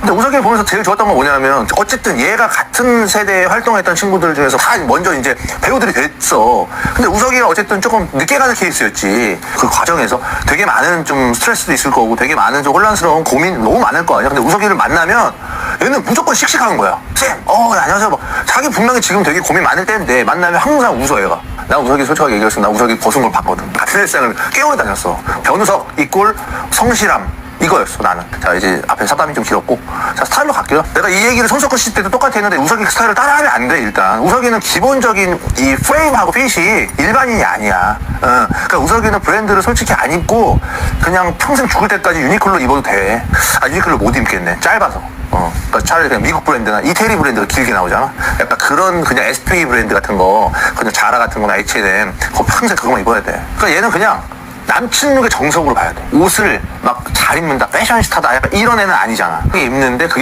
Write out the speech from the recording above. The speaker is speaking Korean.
근데 우석이를 보면서 제일 좋았던 건 뭐냐면 어쨌든 얘가 같은 세대에 활동했던 친구들 중에서 다 먼저 이제 배우들이 됐어. 근데 우석이가 어쨌든 조금 늦게 가는 케이스였지. 그 과정에서 되게 많은 좀 스트레스도 있을 거고 되게 많은 좀 혼란스러운 고민 너무 많을 거 아니야. 근데 우석이를 만나면 얘는 무조건 씩씩한 거야. 쌤, 어, 네, 안녕하세요. 뭐, 자기 분명히 지금 되게 고민 많을 때인데 만나면 항상 웃어 얘가. 나 우석이 솔직하게 얘기했어. 나 우석이 벗은 걸 봤거든. 같은 일상을 깨우러 다녔어. 변우석 이꼴 성실함. 이거였어 나는. 자 이제 앞에 사담이 좀 길었고. 자 스타일로 갈게요. 내가 이 얘기를 손석구 씨 때도 똑같이 했는데 우석이 스타일을 따라하면 안 돼 일단. 우석이는 기본적인 이 프레임하고 핏이 일반인이 아니야. 어, 그러니까 우석이는 브랜드를 솔직히 안 입고 그냥 평생 죽을 때까지 유니클로 입어도 돼아 유니클로 못 입겠네. 짧아서. 어, 그러니까 차라리 그냥 미국 브랜드나 이태리 브랜드가 길게 나오잖아. 약간 그런 그냥 SPA 브랜드 같은 거, 그냥 자라 같은 거나 H&M, 그거 평생 그거만 입어야 돼. 그러니까 얘는 그냥 남친 룩의 정석으로 봐야 돼. 옷을 막 잘 입는다, 패셔니스타다, 약간 이런 애는 아니잖아. 그게 입는데 그게